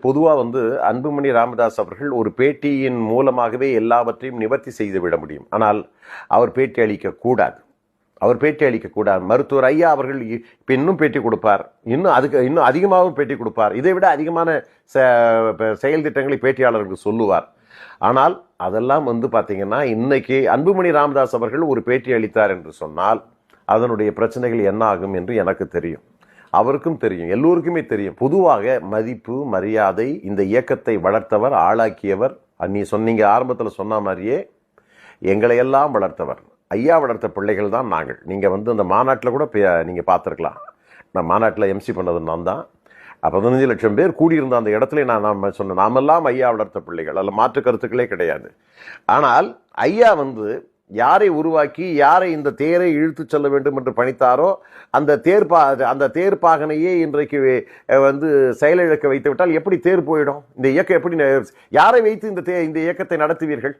பொதுவாக வந்து அன்புமணி ராமதாஸ் அவர்கள் ஒரு பேட்டியின் மூலமாகவே எல்லாவற்றையும் நிவர்த்தி செய்து விட முடியும். ஆனால் அவர் பேட்டி அளிக்கக்கூடாது அவர் பேட்டி அளிக்கக்கூடாது மருத்துவர் ஐயா அவர்கள் இ- இன்னும் பேட்டி கொடுப்பார். இன்னும் அதுக்கு இன்னும் அதிகமாகவும் பேட்டி கொடுப்பார். இதை விட அதிகமான செயல் திட்டங்களை பேட்டியாளர்களுக்கு சொல்லுவார். ஆனால் அதெல்லாம் வந்து பார்த்திங்கன்னா இன்னைக்கு அன்புமணி ராமதாஸ் அவர்கள் ஒரு பேட்டி அளித்தார் என்று சொன்னால் அதனுடைய பிரச்சனைகள் என்ன ஆகும் என்று எனக்கு தெரியும். அவருக்கும் தெரியும் எல்லோருக்குமே தெரியும். பொதுவாக மதிப்பு மரியாதை இந்த இயக்கத்தை வளர்த்தவர் ஆளாக்கியவர் நீ சொன்னீங்க ஆரம்பத்தில் சொன்ன மாதிரியே எங்களை எல்லாம் வளர்த்தவர். ஐயா வளர்த்த பிள்ளைகள் தான் நாங்கள். நீங்கள் வந்து அந்த மாநாட்டில் கூட நீங்கள் பார்த்துருக்கலாம். நான் மாநாட்டில் எம்சி பண்ணது நான் தான். பதினஞ்சு லட்சம் பேர் கூடியிருந்த அந்த இடத்துல நான் நாம சொன்ன நாமெல்லாம் ஐயா வளர்த்த பிள்ளைகள். அதில் மாற்று கருத்துக்களே கிடையாது. ஆனால் ஐயா வந்து யாரை உருவாக்கி யாரை இந்த தேரை இழுத்துச் செல்ல வேண்டும் என்று பணித்தாரோ அந்த தேர்பா அந்த தேர்ப்பாகனையே இன்றைக்கு வந்து செயலிழக்க வைத்து விட்டால் எப்படி தேர் போயிடும்? இந்த இயக்கம் எப்படி யாரை வைத்து இந்த தே இந்த இயக்கத்தை நடத்துவீர்கள்?